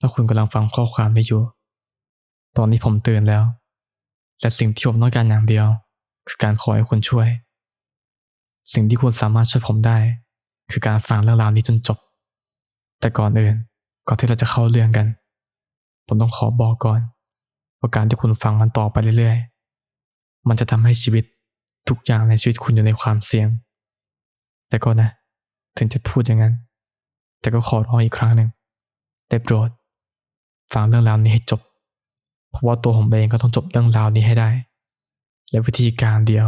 ถ้าคุณกำลังฟังข้อความไม่อยู่ ตอนนี้ผมตื่นแล้ว และสิ่งที่ผมต้องการอย่างเดียว คือการขอให้คุณช่วย สิ่งที่คุณสามารถช่วยผมได้ คือการฟังเรื่องราวนี้จนจบ แต่ก่อนอื่น ก่อนที่เราจะเข้าเรื่องกัน ผมต้องขอบอกก่อน ว่าการที่คุณฟังมันต่อไปเรื่อยๆ มันจะทำให้ชีวิตทุกอย่างในชีวิตคุณอยู่ในความเสี่ยง แต่ก็นะ ถึงจะพูดอย่างนั้น แต่ก็ขอร้องอีกครั้งหนึ่งได้โปรด ฟังเรื่องราวนี้ให้จบ เพราะว่าตัวผมเองก็ต้องจบเรื่องราวนี้ให้ได้ และวิธีการเดียว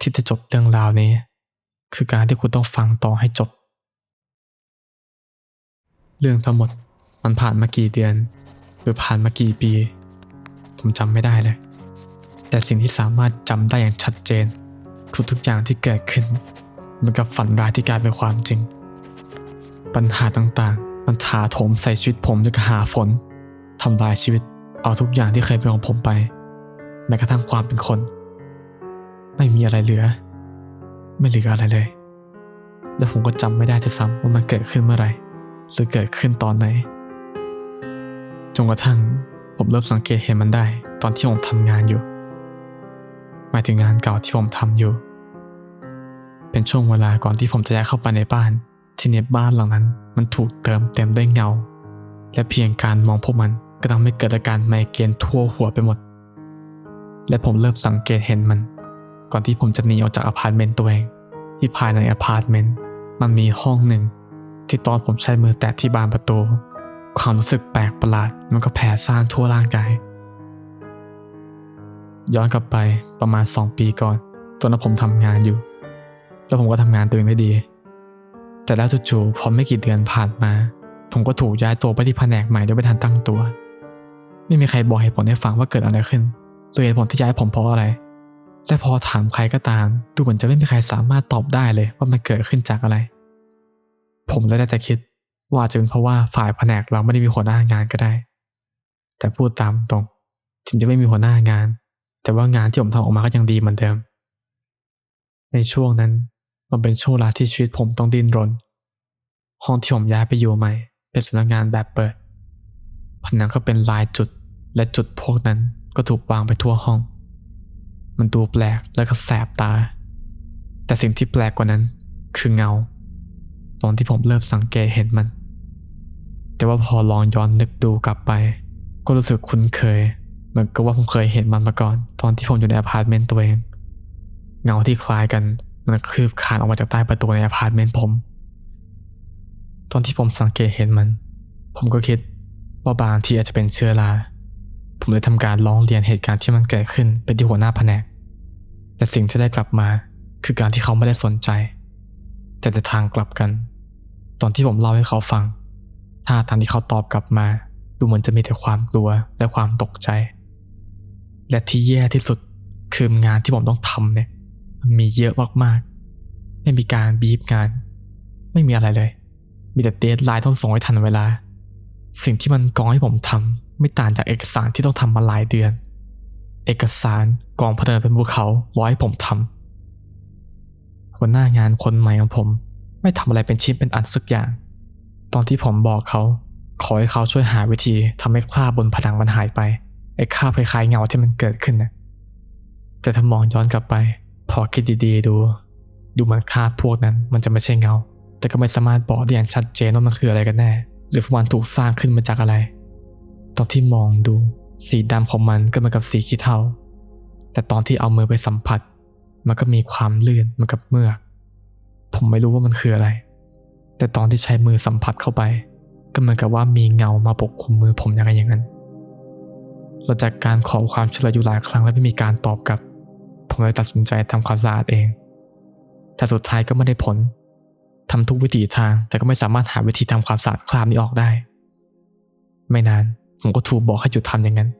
ที่จะจบเรื่องราวนี้ คือการที่คุณต้องฟังต่อให้จบ เรื่องทั้งหมดมันผ่านมากี่เดือน หรือผ่านมากี่ปี ผมจำไม่ได้เลย แต่สิ่งที่สามารถจำได้อย่างชัดเจน คือทุกอย่างที่เกิดขึ้นเหมือนกับฝันร้ายที่กลายเป็นความจริง ปัญหาต่างๆ มันถาโถมใส่ชีวิตผมจนกระหาฝน ทำลายชีวิตเอาทุกอย่างที่เคยเป็นของผมไป แม้กระทั่งความเป็นคน ไม่มีอะไรเหลือ ไม่เหลืออะไรเลย และผมก็จำไม่ได้จะซ้ำว่ามันเกิดขึ้นเมื่อไรหรือเกิดขึ้นตอนไหนจนกระทั่งผมเริ่มสังเกตเห็นมันได้ ตอนที่ผมทำงานอยู่ หมายถึงงานเก่าที่ผมทำอยู่ เป็นช่วงเวลาก่อนที่ผมจะย้ายเข้าไปในบ้าน ที่ในบ้านหลังนั้น มันถูกเติมเต็มด้วยเงา และเพียงการมองพวกมัน ก็ทำให้เกิดอาการไมเกรนทั่วหัวไปหมด และผมเริ่มสังเกตเห็นมัน ก่อนที่ผมจะหนีออกจากอพาร์ตเมนต์ตัวเอง ที่ภายในอพาร์ตเมนต์มันมีห้องหนึ่ง ที่ตอนผมใช้มือแตะที่บานประตู ความรู้สึกแปลกประหลาด มันก็แผ่ซ่านทั่วร่างกายย้อนกลับไปประมาณ 2 ปีก่อน ตอนนั้นผมทำงานอยู่ แล้วผมก็ทำงานตัวเองได้ดี แต่แล้วจู่ๆพอไม่กี่เดือนผ่านมา ผมก็ถูกย้ายตัวไปที่แผนกใหม่โดยไม่ทันตั้งตัว ไม่มีใครบอกเหตุผลให้ฟังว่าเกิดอะไรขึ้นหรือเหตุผลที่ย้ายผมเพราะอะไร และพอถามใครก็ตาม ดูเหมือนจะไม่มีใครสามารถตอบได้เลยว่ามันเกิดขึ้นจากอะไร ผมเลยได้แต่คิดว่าอาจจะเป็นเพราะว่าฝ่ายแผนกเราไม่ได้มีหัวหน้างานก็ได้ แต่พูดตามตรงถึงจะไม่มีหัวหน้างาน แต่ว่างานที่ผมทำออกมาก็ยังดีเหมือนเดิม ในช่วงนั้นมันเป็นช่วงเวลาที่ชีวิตผมต้องดิ้นรน ห้องที่ผมย้ายไปอยู่ใหม่ เป็นสำนักงานแบบเปิด ผนังก็เป็นลายจุด และจุดพวกนั้นก็ถูกวางไปทั่วห้อง มันดูแปลกและก็แสบตา แต่สิ่งที่แปลกกว่านั้นคือเงา ตอนที่ผมเริ่มสังเกตเห็นมัน แต่ว่าพอลองย้อนนึกดูกลับไป ก็รู้สึกคุ้นเคย เหมือนกับว่าผมเคยเห็นมันมาก่อน ตอนที่ผมอยู่ในอพาร์ตเมนต์ตัวเอง เงาที่คล้ายกันมันคืบคานออกมาจากใต้ประตูในอพาร์ตเมนต์ผม ตอนที่ผมสังเกตเห็นมัน ผมก็คิดว่าบางทีอาจจะเป็นเชื้อรา ผมเลยทำการร้องเรียนเหตุการณ์ที่มันเกิดขึ้นไปที่หัวหน้าแผนก แต่สิ่งที่ได้กลับมาคือการที่เขาไม่ได้สนใจ แต่จะทางกลับกัน ตอนที่ผมเล่าให้เขาฟังท่าทางที่เขาตอบกลับมา ดูเหมือนจะมีแต่ความกลัวและความตกใจ และที่แย่ที่สุดคืองานที่ผมต้องทำเนี่ยมันมีเยอะมากๆ ไม่มีการบีบงาน ไม่มีอะไรเลย มีแต่เดทไลน์ต้องส่งให้ทันเวลา สิ่งที่มันกองให้ผมทำไม่ต่างจากเอกสารที่ต้องทำมาหลายเดือน เอกสารกองพเนินเป็นภูเขาร้อยให้ผมทำหัวหน้างานคนใหม่ของผม ไม่ทำอะไรเป็นชิ้นเป็นอันสักอย่าง ตอนที่ผมบอกเขา ขอให้เขาช่วยหาวิธีทำให้คราบบนผนังมันหายไปไอ้คราบคล้ายๆเงาที่มันเกิดขึ้นนะแต่ถ้ามองย้อนกลับไป พอคิดดีๆดู ดูเหมือนคราบพวกนั้นมันจะไม่ใช่เงา แต่ก็ไม่สามารถบอกได้อย่างชัดเจนว่ามันคืออะไรกันแน่ หรือพวกมันถูกสร้างขึ้นมาจากอะไร ตอนที่มองดูสีดำของมันก็เหมือนกับสีขี้เถ้าแต่ตอนที่เอามือไปสัมผัส มันก็มีความลื่นเหมือนกับเมือก ผมไม่รู้ว่ามันคืออะไร แต่ตอนที่ใช้มือสัมผัสเข้าไป ก็เหมือนกับว่ามีเงามาปกคลุมมือผมอย่างไรอย่างนั้นหลังจากการขอความช่วยเหลืออยู่หลายครั้งและไม่มีการตอบกลับ ผมเลยตัดสินใจทำความสะอาดเอง แต่สุดท้ายก็ไม่ได้ผล ทำทุกวิถีทาง แต่ก็ไม่สามารถหาวิธีทำความสะอาดคราบนี้ออกได้ ไม่นานผมก็ถูกบอกให้หยุดทำอย่างนั้น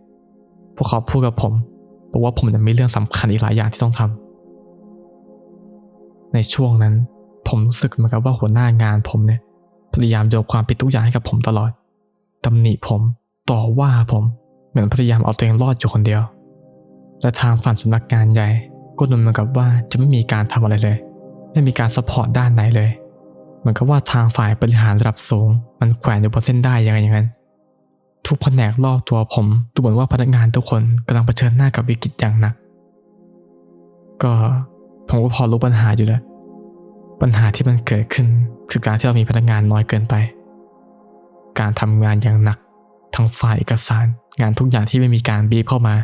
พวกเขาพูดกับผมบอกว่าผมยังมีเรื่องสำคัญอีกหลายอย่างที่ต้องทำในช่วงนั้น ผมรู้สึกเหมือนกับว่าหัวหน้างานผมเนี่ยพยายามโยนความผิดทุกอย่างให้กับผมตลอดตำหนิผมต่อว่าผมเหมือนพยายามเอาตัวเองรอดอยู่คนเดียว และทางฝั่งสำนักงานใหญ่ก็ดูเหมือนกับว่าจะไม่มีการทำอะไรเลย ไม่มีการสปอร์ตด้านไหนเลย มือนกับว่าทางฝ่ายบริหารระดับสูง มันแขวนอยู่บนเส้นได้ยังไงอย่างนั้น ทุกแผนกรอบตัวผมดูเหมือนว่าพนักงานทุกคนกำลังเผชิญหน้ากับวิกฤตอย่างหนัก ก็ผมก็พอรู้ปัญหาอยู่แล้ว ปัญหาที่มันเกิดขึ้นคือการที่เรามีพนักงานน้อยเกินไป การทำงานอย่างหนักทั้งฝ่ายเอกสาร งานทุกอย่างที่ไม่มีการบีบเข้ามา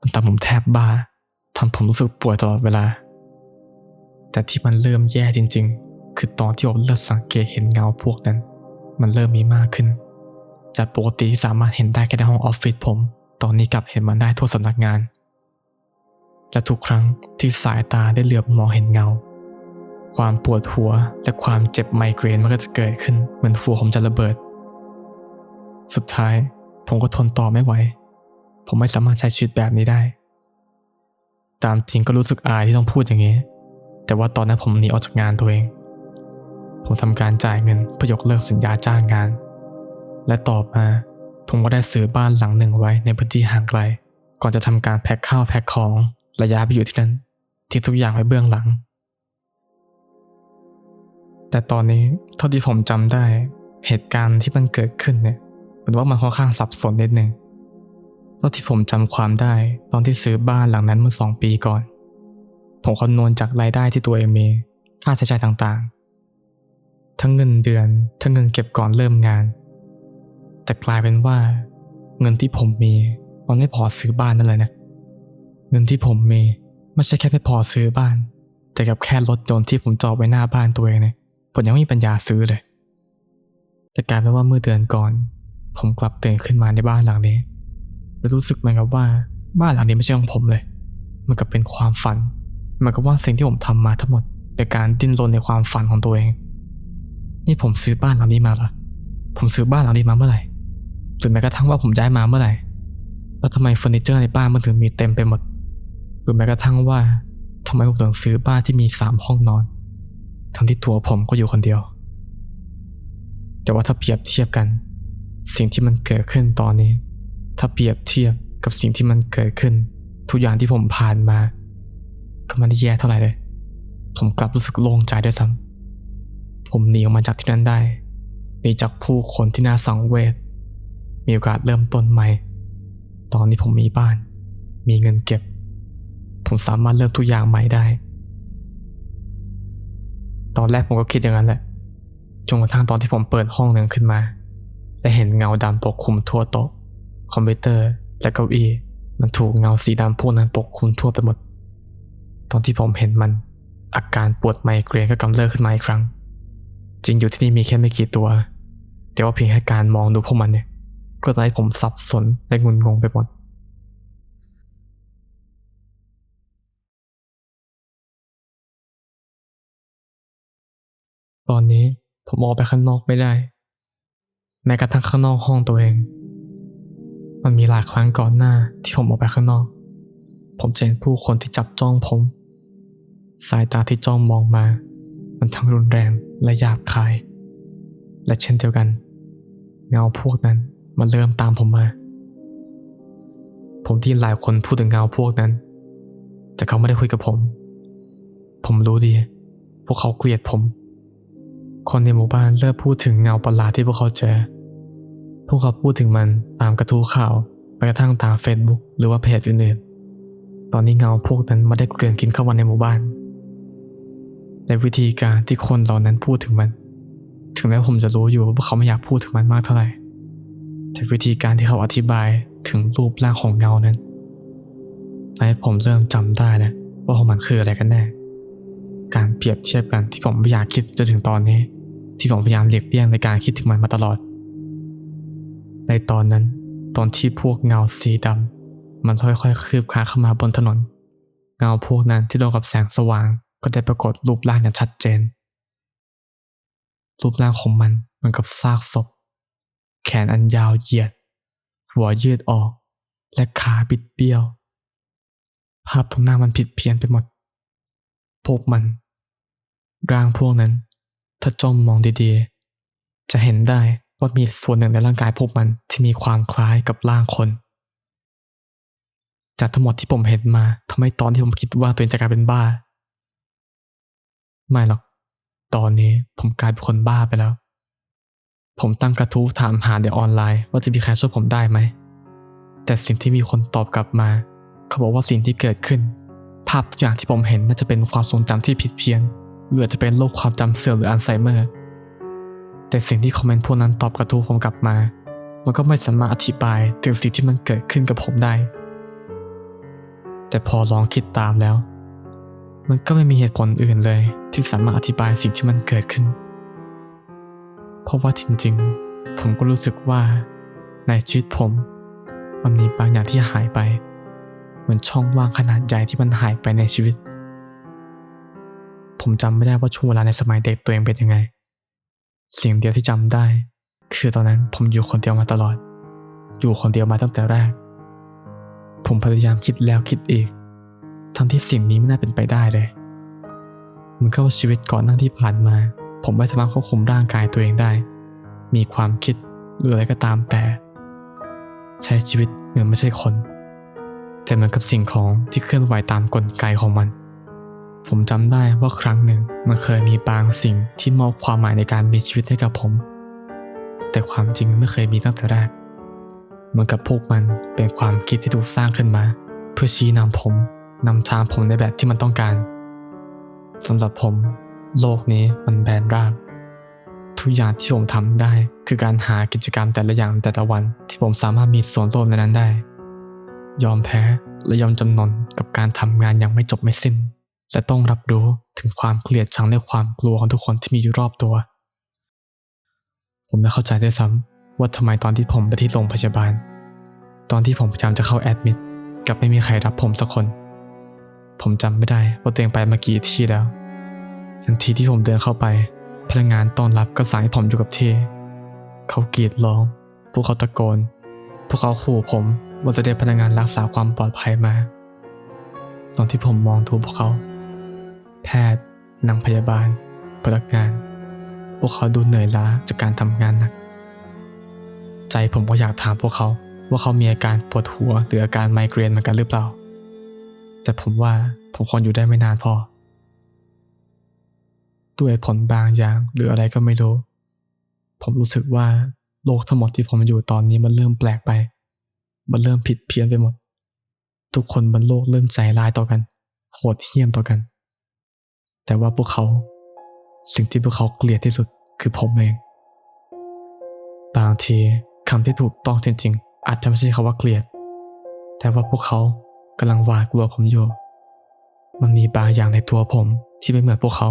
มันทำผมแทบบ้าทำผมรู้สึกป่วยตลอดเวลา แต่ที่มันเริ่มแย่จริง ๆ คือตอนที่ผมเริ่มสังเกตเห็นเงาพวกนั้น มันเริ่มมีมากขึ้น จากปกติที่สามารถเห็นได้แค่ในห้องออฟฟิศผม ตอนนี้กลับเห็นมันได้ทั่วสำนักงาน และทุกครั้งที่สายตาได้เหลือบมองเห็นเงา ความปวดหัวและความเจ็บไมเกรนมันก็จะเกิดขึ้นเหมือนหัวผมจะระเบิด สุดท้ายผมก็ทนต่อไม่ไหว ผมไม่สามารถใช้ชีวิตแบบนี้ได้ ตามจริงก็รู้สึกอายที่ต้องพูดอย่างนี้ แต่ว่าตอนนั้นผมหนีออกจากงานตัวเอง ผมทำการจ่ายเงินเพื่อยกเลิกสัญญาจ้างงาน และต่อมาผมก็ได้ซื้อบ้านหลังหนึ่งไว้ในพื้นที่ห่างไกล ก่อนจะทำการแพ็คข้าวแพ็คของและย้ายไปอยู่ที่นั่นทิ้งทุกอย่างไว้เบื้องหลัง แต่ตอนนี้เท่าที่ผมจำได้เหตุการณ์ที่มันเกิดขึ้นเนี่ยมันว่ามันค่อนข้างสับสนนิดนึงเท่าที่ผมจำความได้ตอนที่ซื้อบ้านหลังนั้นเมื่อสองปีก่อน ผมคำนวณจากรายได้ที่ตัวเองมี ค่าใช้จ่ายต่างๆ ทั้งเงินเดือน ทั้งเงินเก็บก่อนเริ่มงาน แต่กลายเป็นว่า เงินที่ผมมีมันไม่พอซื้อบ้านนั่นเลยนะ เงินที่ผมมีไม่ใช่แค่ไม่พอซื้อบ้าน แต่กับแค่รถยนต์ที่ผมจอดไว้หน้าบ้านตัวเองเนี่ยผมยังไม่มีปัญญาซื้อเลย แต่กลายเป็นว่าเมื่อเดือนก่อน ผมกลับตื่นขึ้นมาในบ้านหลังนี้และรู้สึกเหมือนกับว่าบ้านหลังนี้ไม่ใช่ของผมเลย มันก็เป็นความฝันมือนกับว่าสิ่งที่ผมทำมาทั้งหมดเป็นการดิ้นรนในความฝันของตัวเอง นี่ผมซื้อบ้านหลังนี้มาเหรอ ผมซื้อบ้านหลังนี้มาเมื่อไหร่หรือแม้กระทั่งว่าผมย้ายมาเมื่อไหร่ แล้วทำไมเฟอร์นิเจอร์ในบ้านมันถึงมีเต็มไปหมด หรือแม้กระทั่งว่าทำไมผมถึงซื้อบ้านที่มีสามห้องนอน ทั้งที่ตัวผมก็อยู่คนเดียว แต่ว่าถ้าเปรียบเทียบกัน สิ่งที่มันเกิดขึ้นตอนนี้ ถ้าเปรียบเทียบกับสิ่งที่มันเกิดขึ้น ทุกอย่างที่ผมผ่านมา ก็ไมันแย่เท่าไหร่เลย ผมกลับรู้สึกโล่งใจด้วยซ้ำ ผมหนีออกมาจากที่นั่นได้หนีจากผู้คนที่น่าสังเวชมีโอกาสเริ่มต้นใหม่ ตอนนี้ผมมีบ้าน มีเงินเก็บ ผมสามารถเริ่มทุกอย่างใหม่ได้ ตอนแรกผมก็คิดอย่างนั้นแหละจนกระทั่งตอนที่ผมเปิดห้องหนึ่งขึ้นมา และเห็นเงาดำปกคลุมทั่วโต๊ะ คอมพิวเตอร์และเก้าอี้มันถูกเงาสีดำพวกนั้นปกคลุมทั่วไปหมด ตอนที่ผมเห็นมัน อาการปวดไมเกรนก็กำเริบขึ้นมาอีกครั้ง จริงอยู่ที่นี่มีแค่ไม่กี่ตัว แต่ว่าเพียงแค่การมองดูพวกมันเนี่ย ก็ทำให้ผมสับสนและงุนงงไปหมดตอนนี้ผมออกไปข้างนอกไม่ได้ แม้กระทั่งข้างนอกห้องตัวเอง มันมีหลายครั้งก่อนหน้าที่ผมออกไปข้างนอก ผมเห็นผู้คนที่จับจ้องผม สายตาที่จ้องมองมา มันทั้งรุนแรงและหยาบคาย และเช่นเดียวกัน เงาพวกนั้นมันเริ่มตามผมมา ผมที่หลายคนพูดถึงเงาพวกนั้น แต่เขาไม่ได้คุยกับผม ผมรู้ดี พวกเขาเกลียดผม คนในหมู่บ้านเริ่มพูดถึงเงาประหลาดที่พวกเขาเจอ พวกเขาพูดถึงมันตามกระทู้ข่าวไปกระทั่งตามเฟซบุ๊กหรือว่าเพจอื่นๆ ตอนนี้เงาพวกนั้นม่ได้เกลื่อนกินเข้ามาในหมู่บ้าน และวิธีการที่คนเหล่านั้นพูดถึงมัน ถึงแม้ผมจะรู้อยู่ว่าเขาไม่อยากพูดถึงมันมากเท่าไหร่ แต่วิธีการที่เขาอธิบายถึงรูปร่างของเงานั้นทำให้ผมเริ่มจำได้แล้วว่าของมันคืออะไรกันแน่ การเปรียบเทียบกันที่ผมไม่อยากคิดจนถึงตอนนี้ ที่ผมพยายามหลีกเลี่ยงในการคิดถึงมันมาตลอด ในตอนนั้น ตอนที่พวกเงาสีดำมันค่อยๆคืบคลานเข้ามาบนถนน เงาพวกนั้นที่โดนกับแสงสว่าง ก็ได้ปรากฏรูปร่างอย่างชัดเจน รูปร่างของมันเหมือนกับซากศพ แขนอันยาวเหยียด หัวยืดออก และขาบิดเบี้ยว ภาพตรงหน้ามันผิดเพี้ยนไปหมด พวกมัน ร่างพวกนั้น ถ้าจ้องมองดีๆ จะเห็นได้ว่ามีส่วนหนึ่งในร่างกายพวกมันที่มีความคล้ายกับร่างคน จากทั้งหมดที่ผมเห็นมาทำให้ตอนที่ผมคิดว่าตัวเองจะกลายเป็นบ้า ไม่หรอก ตอนนี้ผมกลายเป็นคนบ้าไปแล้ว ผมตั้งกระทู้ถามหาในออนไลน์ว่าจะมีใครช่วยผมได้ไหม แต่สิ่งที่มีคนตอบกลับมา เขาบอกว่าสิ่งที่เกิดขึ้น ภาพทุกอย่างที่ผมเห็นน่าจะเป็นความทรงจำที่ผิดเพี้ยน หรือจจะเป็นโรคความจำเสื่อมหรืออัลไซเมอร์ แต่สิ่งที่คอมเมนต์พวกนั้นตอบกระทู้ผมกลับมา มันก็ไม่สามารถอธิบายถึงสิ่งที่มันเกิดขึ้นกับผมได้ แต่พอลองคิดตามแล้ว มันก็ไม่มีเหตุผลอื่นเลย ที่สามารถอธิบายสิ่งที่มันเกิดขึ้น เพราะว่าจริงๆ ผมก็รู้สึกว่า ในชีวิตผม มันมีบางอย่างที่หายไป เหมือนช่องว่างขนาดใหญ่ที่มันหายไปในชีวิต ผมจำไม่ได้ว่าช่วงเวลาในสมัยเด็กตัวเองเป็นยังไง สิ่งเดียวที่จำได้ คือตอนนั้นผมอยู่คนเดียวมาตลอด อยู่คนเดียวมาตั้งแต่แรก ผมพยายามคิดแล้วคิดอีก ทั้งที่สิ่งนี้ไม่น่าเป็นไปได้เลยมันก็ว่าชีวิตก่อนหน้าที่ผ่านมา ผมไม่สามารถควบคุมร่างกายตัวเองได้ มีความคิดหรืออะไรก็ตามแต่ ใช้ชีวิตเหมือนไม่ใช่คน แต่เหมือนกับสิ่งของที่เคลื่อนไหวตามกลไกของมัน ผมจำได้ว่าครั้งหนึ่งมันเคยมีบางสิ่งที่มอบความหมายในการมีชีวิตให้กับผม แต่ความจริงมันไม่เคยมีตั้งแต่แรกเหมือนกับพวกมันเป็นความคิดที่ถูกสร้างขึ้นมา เพื่อชี้นำผม นำทางผมในแบบที่มันต้องการสำหรับผม โลกนี้มันแบนราบทุกอย่างที่ผมทำได้ คือการหากิจกรรมแต่ละอย่างแต่ละวัน ที่ผมสามารถมีส่วนร่วมในนั้นได้ ยอมแพ้และยอมจำนนกับการทำงานอย่างไม่จบไม่สิ้น และต้องรับรู้ถึงความเกลียดชังและความกลัวของทุกคนที่มีอยู่รอบตัว ผมไม่เข้าใจด้วยซ้ำว่าทำไมตอนที่ผมไปที่โรงพยาบาล ตอนที่ผมพยายามจะเข้าแอดมิดกลับไม่มีใครรับผมสักคน ผมจำไม่ได้ว่าตัวเองไปมากี่ที่แล้ว ทันทีที่ผมเดินเข้าไป พนักงานต้อนรับก็สั่งให้ผมอยู่กับที่ เขากรีดร้อง พวกเขาตะโกน พวกเขาขู่ผมว่าจะเรียกพนักงานรักษาความปลอดภัยมา ตอนที่ผมมองทูพวกเขา แพทย์ นางพยาบาล พนักงาน พวกเขาดูเหนื่อยล้าจากการทำงานหนัก ใจผมก็อยากถามพวกเขาว่าเขามีอาการปวดหัวหรืออาการไมเกรนเหมือนกันหรือเปล่า แต่ผมว่าผมคงอยู่ได้ไม่นานพอ ด้วยผลบางอย่างหรืออะไรก็ไม่รู้ ผมรู้สึกว่าโลกทั้งหมดที่ผมอยู่ตอนนี้มันเริ่มแปลกไป มันเริ่มผิดเพี้ยนไปหมด ทุกคนบนโลกเริ่มใจร้ายต่อกัน โหดเหี้ยมต่อกัน แต่ว่าพวกเขา สิ่งที่พวกเขาเกลียดที่สุดคือผมเอง บางทีคำที่ถูกต้องจริง ๆ อาจจะไม่ใช่คำว่าเกลียด แต่ว่าพวกเขา กำลังหวาดกลัวผมอยู่ มันมีบางอย่างในตัวผมที่ไม่เหมือนพวกเขา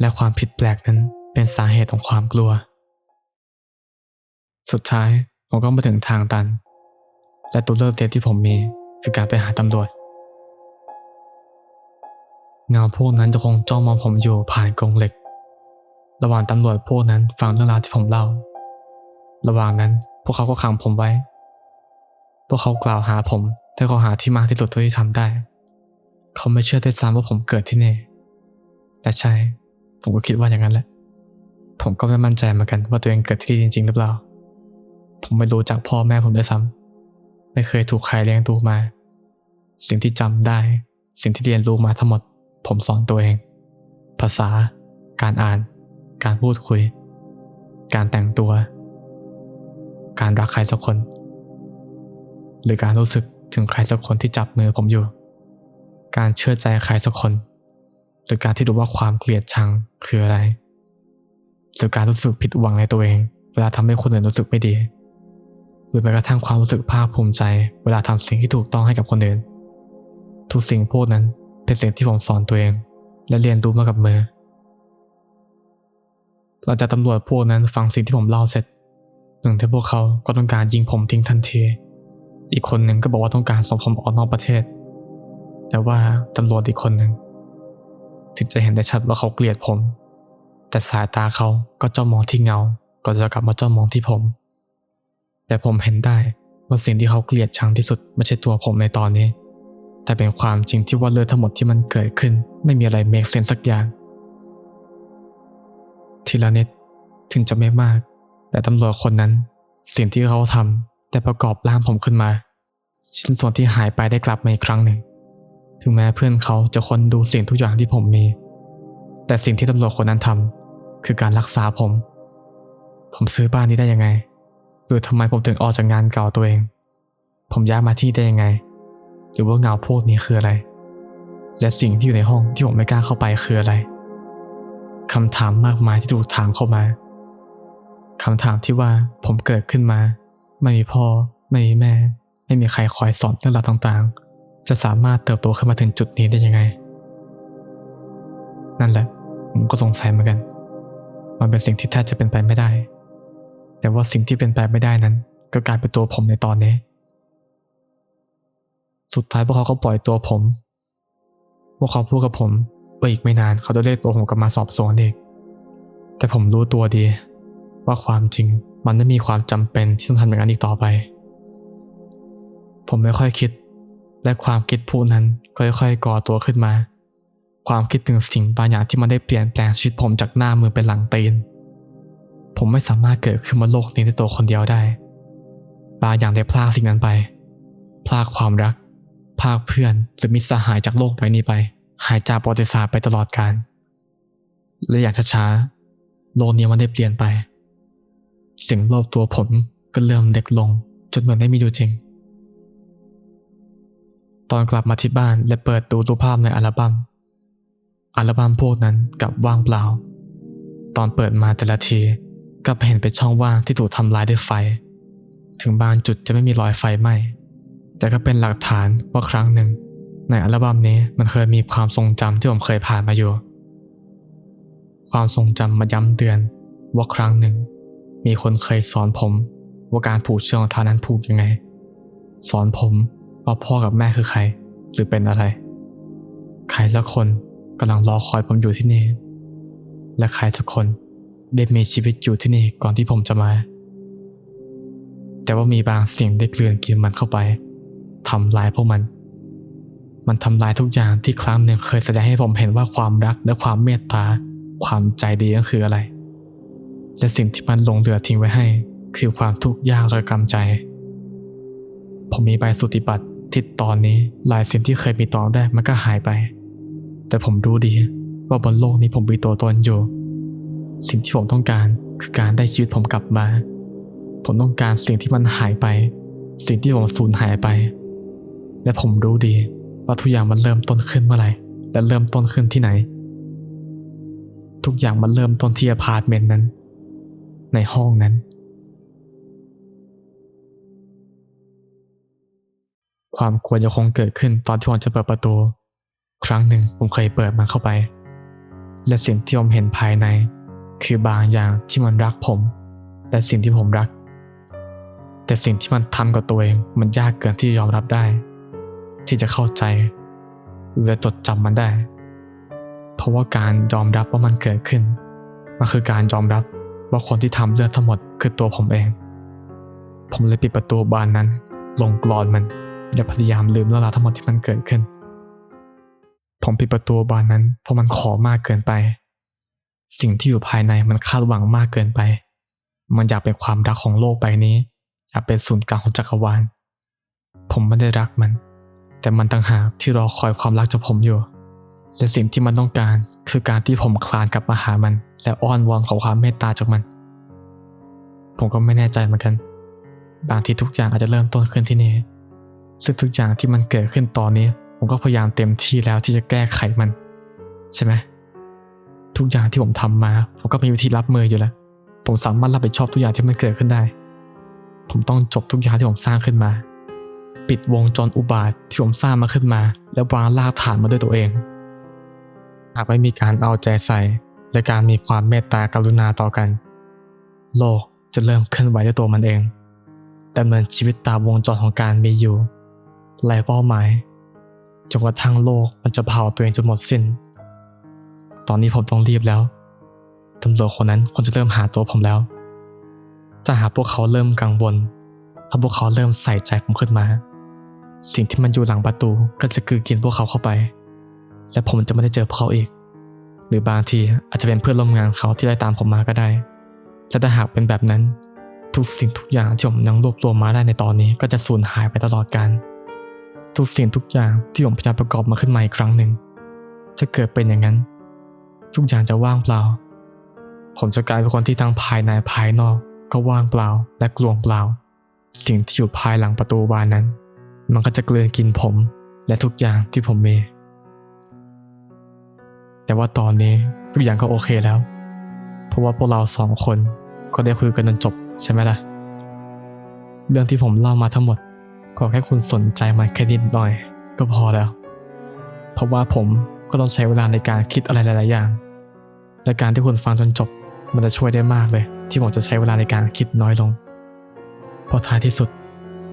และความผิดแปลกนั้นเป็นสาเหตุของความกลัว สุดท้ายผมก็มาถึงทางตัน และตัวเลือกเดียวที่ผมมีคือการไปหาตำรวจ เงาพวกนั้นจะคงจ้องมองผมอยู่ผ่านกรงเหล็ก ระหว่างตำรวจพวกนั้นฟังเรื่องราวที่ผมเล่า ระหว่างนั้นพวกเขาก็ขังผมไว้ พวกเขากล่าวหาผม ในข้อหาที่มาที่สุดเท่าที่ทำได้ เขาไม่เชื่อด้วยซ้ำว่าผมเกิดที่นี่แต่ใช่ ผมก็คิดว่าอย่างนั้นแหละ ผมก็ไม่มั่นใจเหมือนกันว่าตัวเองเกิดที่นี่จริง ๆ หรือเปล่า ผมไม่รู้จักพ่อแม่ผมด้วยซ้ำไม่เคยถูกใครเลี้ยงดูมา สิ่งที่จำได้ สิ่งที่เรียนรู้มาทั้งหมด ผมสอนตัวเอง ภาษา การอ่าน การพูดคุย การแต่งตัว การรักใครสักคน หรือการรู้สึก ถึงใครสักคนที่จับมือผมอยู่ การเชื่อใจใครสักคน หรือการที่รู้ว่าความเกลียดชังคืออะไร หรือการรู้สึกผิดหวังในตัวเอง เวลาทำให้คนอื่นรู้สึกไม่ดี หรือแม้กระทั่งความรู้สึกภาคภูมิใจ เวลาทำสิ่งที่ถูกต้องให้กับคนอื่น ทุกสิ่งพวกนั้นเป็นสิ่งที่ผมสอนตัวเอง และเรียนรู้มากับมือหลังจากตำรวจพวกนั้นฟังสิ่งที่ผมเล่าเสร็จ หนึ่งในพวกเขาก็ต้องการยิงผมทิ้งทันที อีกคนหนึ่งก็บอกว่าต้องการส่งผมออกนอกประเทศ แต่ว่าตำรวจอีกคนหนึ่งถึงจะเห็นได้ชัดว่าเขาเกลียดผม แต่สายตาเขาก็จ้องมองที่เงาก่อนจะกลับมาจ้องมองที่ผม แต่ผมเห็นได้ว่าสิ่งที่เขาเกลียดชังที่สุดไม่ใช่ตัวผมในตอนนี้ แต่เป็นความจริงที่ว่าเรื่องทั้งหมดที่มันเกิดขึ้น ไม่มีอะไรเมกเซนสักอย่าง ทีละนิดถึงจะไม่มาก แต่ตำรวจคนนั้นสิ่งที่เขาทำ แต่ประกอบร่างผมขึ้นมา ชิ้นส่วนที่หายไปได้กลับมาอีกครั้งหนึ่ง ถึงแม้เพื่อนเขาจะค้นดูสิ่งทุกอย่างที่ผมมี แต่สิ่งที่ตำรวจคนนั้นทำคือการรักษาผม ผมซื้อบ้านนี้ได้ยังไงหรือทำไมผมถึงออกจากงานเก่าตัวเอง ผมย้ายมาที่ได้ยังไง หรือว่าเงาพวกนี้คืออะไร และสิ่งที่อยู่ในห้องที่ผมไม่กล้าเข้าไปคืออะไรคำถามมากมายที่ถูกถามเข้ามาคำถามที่ว่าผมเกิดขึ้นมา ไม่มีพ่อ ไม่มีแม่ ไม่มีใครคอยสอนเรื่องราวต่างๆ จะสามารถเติบโตขึ้นมาถึงจุดนี้ได้ยังไง นั่นแหละ ผมก็สงสัยเหมือนกัน มันเป็นสิ่งที่แทบจะเป็นไปไม่ได้ แต่ว่าสิ่งที่เป็นไปไม่ได้นั้น ก็กลายเป็นตัวผมในตอนนี้ สุดท้ายพวกเขาก็ปล่อยตัวผม พวกเขาพูดกับผมว่าอีกไม่นานเขาจะเรียกตัวผมกลับมาสอบสวนเองแต่ผมรู้ตัวดีว่าความจริง มันไม่มีความจำเป็นที่ต้องทำอย่างนั้นอีกต่อไป ผมไม่ค่อยคิด และความคิดพวกนั้นก็ค่อยๆก่อตัวขึ้นมา ความคิดถึงสิ่งบางอย่างที่มันได้เปลี่ยนแปลงชีวิตผมจากหน้ามือเป็นหลังตีน ผมไม่สามารถเกิดขึ้นบนโลกนี้ด้วยตัวคนเดียวได้ บางอย่างได้พลากสิ่งนั้นไป พลากความรักพลากเพื่อนหรือมิตรสหายจากโลกใบนี้ไป หายจากประวัติศาสตร์ไปตลอดกาลและอย่างช้าๆโลกนี้มันได้เปลี่ยนไป สิ่งรอบตัวผมก็เริ่มเด็กลง จนเหมือนไม่มีอยู่จริง ตอนกลับมาที่บ้านและเปิดดูรูปภาพในอัลบัม้มอัลบั้มพวกนั้นกลับว่างเปล่า ตอนเปิดมาแต่ละทีกลับเห็นเป็นช่องว่างที่ถูกทำลายด้วยไฟ ถึงบางจุดจะไม่มีรอยไฟไหม้แต่ก็เป็นหลักฐานว่าครั้งหนึ่ง ในอัลบั้มนี้มันเคยมีความทรงจำที่ผมเคยผ่านมาอยู่ ความทรงจำมาย้ำเตือนว่าครั้งหนึ่ง มีคนเคยสอนผมว่าการผูกเชือกรองเท้านั้นผูกยังไง สอนผมว่าพ่อกับแม่คือใคร หรือเป็นอะไร ใครสักคนกำลังรอคอยผมอยู่ที่นี่ และใครสักคนได้มีชีวิตอยู่ที่นี่ก่อนที่ผมจะมา แต่ว่ามีบางสิ่งได้กลืนกินมันเข้าไปทำลายพวกมัน มันทำลายทุกอย่างที่ครั้งหนึ่งเคยแสดงให้ผมเห็นว่าความรักและความเมตตา ความใจดีก็คืออะไร และสิ่งที่มันหลงเหลือทิ้งไว้ให้ คือความทุกข์ยากระกำใจ ผมมีใบสุติบัตรที่ตอนนี้หลายสิ่งที่เคยมีตอนแรกมันก็หายไป แต่ผมรู้ดีว่าบนโลกนี้ผมมีตัวตนอยู่ สิ่งที่ผมต้องการคือการได้ชีวิตผมกลับมา ผมต้องการสิ่งที่มันหายไป สิ่งที่ผมสูญหายไป และผมรู้ดีว่าทุกอย่างมันเริ่มต้นขึ้นเมื่อไหร่ และเริ่มต้นขึ้นที่ไหน ทุกอย่างมันเริ่มต้นที่อพาร์ตเมนต์นั้น ในห้องนั้น ความกลัวยังคงเกิดขึ้นตอนที่ผมจะเปิดประตู ครั้งหนึ่งผมเคยเปิดมันเข้าไป และสิ่งที่ผมเห็นภายใน คือบางอย่างที่มันรักผม และสิ่งที่ผมรัก แต่สิ่งที่มันทำกับตัวเองมันยากเกินที่จะยอมรับได้ ที่จะเข้าใจและจดจำมันได้ เพราะว่าการยอมรับว่ามันเกิดขึ้น มันคือการยอมรับ ว่าคนที่ทำเรื่องทั้งหมดคือตัวผมเอง ผมเลยปิดประตูบานนั้น ลงกรอนมันและพยายามลืมเรื่องราวทั้งหมดที่มันเกิดขึ้น ผมปิดประตูบานนั้น เพราะมันขอมากเกินไป สิ่งที่อยู่ภายในมันคาดหวังมากเกินไป มันอยากเป็นความรักของโลกใบนี้อยากเป็นศูนย์กลางของจักรวาล ผมไม่ได้รักมัน แต่มันต่างหากที่รอคอยความรักจากผมอยู่ และสิ่งที่มันต้องการคือการที่ผมคลานกลับมาหามัน และอ้อนวอนขอความเมตตาจากมัน ผมก็ไม่แน่ใจเหมือนกัน บางทีทุกอย่างอาจจะเริ่มต้นขึ้นที่นี่ ซึ่งทุกอย่างที่มันเกิดขึ้นตอนนี้ ผมก็พยายามเต็มที่แล้วที่จะแก้ไขมัน ใช่ไหม ทุกอย่างที่ผมทำมา ผมก็มีวิธีรับมืออยู่แล้ว ผมสามารถรับผิดชอบทุกอย่างที่มันเกิดขึ้นได้ ผมต้องจบทุกอย่างที่ผมสร้างขึ้นมา ปิดวงจรอุบาทที่ผมสร้างมาขึ้นมา แล้ววางรากฐานมาด้วยตัวเอง หากไม่มีการเอาใจใส่ และการมีความเมตตากรุณาต่อกัน โลกจะเริ่มเคลื่อนไหวด้วยตัวมันเองดำเนินชีวิตตามวงจรของการมีอยู่ไร้เป้าหมายจนกระทั่งโลกมันจะเผาตัวเองจนหมดสิ้น ตอนนี้ผมต้องรีบแล้วตำรวจคนนั้นควรจะเริ่มหาตัวผมแล้ว จะหาพวกเขาเริ่มกังวลถ้าพวกเขาเริ่มใส่ใจผมขึ้นมา สิ่งที่มันอยู่หลังประตูก็จะกลืนกินพวกเขาเข้าไป และผมจะไม่ได้เจอพวกเขาอีก หรือบางทีอาจจะเป็นเพื่อนร่วมงานเขาที่ได้ตามผมมาก็ได้และถ้าหากเป็นแบบนั้น ทุกสิ่งทุกอย่างที่ผมยังรวบรวมมาได้ในตอนนี้ก็จะสูญหายไปตลอดกาลทุกสิ่งทุกอย่างที่ผมพยายามประกอบมาขึ้นมาอีกครั้งหนึ่งจะเกิดเป็นอย่างนั้น ทุกอย่างจะว่างเปล่า ผมจะกลายเป็นคนที่ทั้งภายในภายนอก ก็ว่างเปล่าและกลวงเปล่า สิ่งที่อยู่ภายหลังประตูบานนั้น มันก็จะเกลืนกินผมและทุกอย่างที่ผมมี แต่ว่าตอนนี้ทุกอย่างก็โอเคแล้ว เพราะว่าพวกเราสองคนก็ได้คุยกันจนจบใช่ไหมล่ะ เรื่องที่ผมเล่ามาทั้งหมด ขอแค่คุณสนใจมันแค่นิดหน่อยก็พอแล้ว เพราะว่าผมก็ต้องใช้เวลาในการคิดอะไรหลาย ๆ อย่าง และการที่คุณฟังจนจบ มันจะช่วยได้มากเลย ที่ผมจะใช้เวลาในการคิดน้อยลง เพราะท้ายที่สุด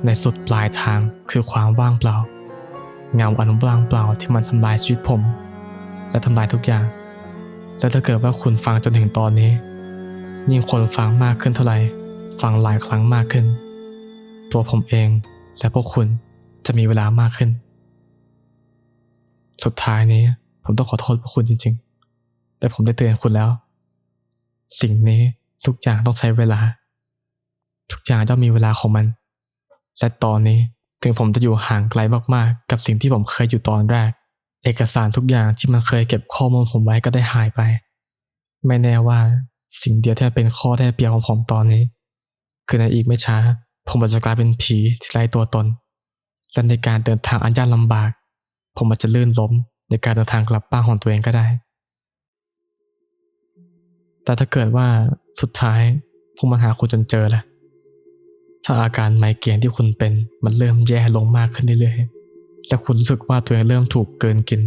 ในสุดปลายทางคือความว่างเปล่า เงาอันว่างเปล่าที่มันทำลายชีวิตผม และทำลายทุกอย่าง และถ้าเกิดว่าคุณฟังจนถึงตอนนี้ ยิ่งคนฟังมากขึ้นเท่าไหร่ ฟังหลายครั้งมากขึ้น ตัวผมเองและพวกคุณจะมีเวลามากขึ้น สุดท้ายนี้ผมต้องขอโทษพวกคุณจริงๆ แต่ผมได้เตือนคุณแล้ว สิ่งนี้ทุกอย่างต้องใช้เวลา ทุกอย่างต้องมีเวลาของมัน และตอนนี้ถึงผมจะอยู่ห่างไกลมากๆ กับสิ่งที่ผมเคยอยู่ตอนแรก เอกสารทุกอย่างที่มันเคยเก็บข้อมูลผมไว้ก็ได้หายไป ไม่แน่ว่าสิ่งเดียวที่เป็นข้อได้เปรียบของผมตอนนี้ คือในอีกไม่ช้า ผมอาจจะกลายเป็นผีที่ไร้ตัวตน และในการเดินทางอันยากลำบาก ผมอาจจะลื่นล้มในการเดินทางกลับบ้านของตัวเองก็ได้ แต่ถ้าเกิดว่าสุดท้ายผมมาหาคุณจนเจอละถ้าอาการไมเกรนที่คุณเป็นมันเริ่มแย่ลงมากขึ้นเรื่อยๆ และคุณรู้สึกว่าตัวเองเริ่มถูกเกินกิน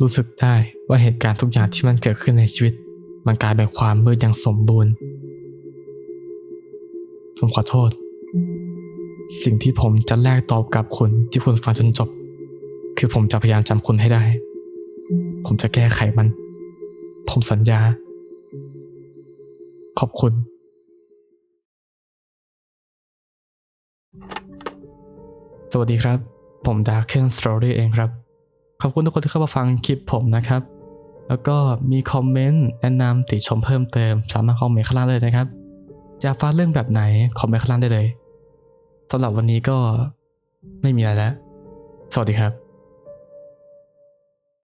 รู้สึกได้ว่าเหตุการณ์ทุกอย่างที่มันเกิดขึ้นในชีวิต มันกลายเป็นความมืดอย่างสมบูรณ์ ผมขอโทษ สิ่งที่ผมจะแลกตอบกับคุณที่คุณฟังจนจบ คือผมจะพยายามจำคุณให้ได้ ผมจะแก้ไขมัน ผมสัญญา ขอบคุณสวัสดีครับ ผม Darken Story เองครับ ขอบคุณทุกคนที่เข้ามาฟังคลิปผมนะครับ แล้วก็มีคอมเมนต์แนะนำติชมเพิ่มเติม สามารถคอมเมนต์ข้างล่างได้เลยนะครับจะฟังเรื่องแบบไหนคอมเมนต์ข้างล่างได้เลยสำหรับวันนี้ก็ไม่มีอะไรแล้ว สวัสดีครับ